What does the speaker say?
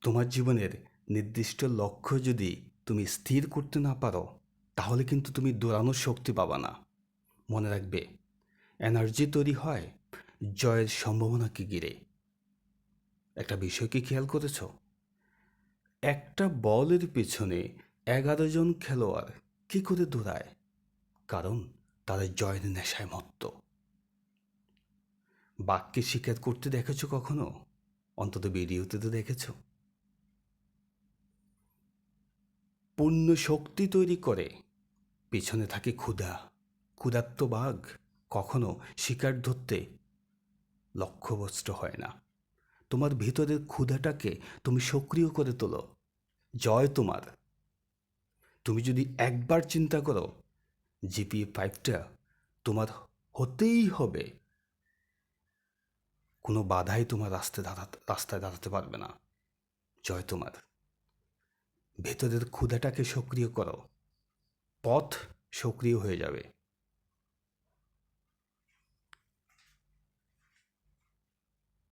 তোমার জীবনের নির্দিষ্ট লক্ষ্য যদি তুমি স্থির করতে না পারো, তাহলে কিন্তু তুমি দৌড়ানোর শক্তি পাবা না। মনে রাখবে, এনার্জি তৈরি হয় জয়ের সম্ভাবনাকে ঘিরে। একটা বিষয় কি খেয়াল করেছ? একটা বলের পেছনে এগারো জন খেলোয়াড় কি করে দৌড়ায়? কারণ তারা জয়ের নেশায় মত্ত। বাক্যে স্বীকার করতে দেখেছ কখনো? অন্তত ভিডিওতে তো দেখেছ। পূর্ণ শক্তি তৈরি করে। পেছনে থাকে ক্ষুধা। ক্ষুধাত্ম বাঘ কখনো শিকার ধরতে লক্ষ্যভ্রষ্ট হয় না। তোমার ভিতরের ক্ষুধাটাকে তুমি সক্রিয় করে তোলো। জয় তোমার। তুমি যদি একবার চিন্তা করো, জিপিএ ফাইভটা তোমার হতেই হবে। কোনো বাধাই তোমার রাস্তায় দাঁড়াতে রাস্তায় দাঁড়াতে পারবে না। জয় তোমার। ভেতরের ক্ষুধাটাকে সক্রিয় করো। পথ সক্রিয় হয়ে যাবে।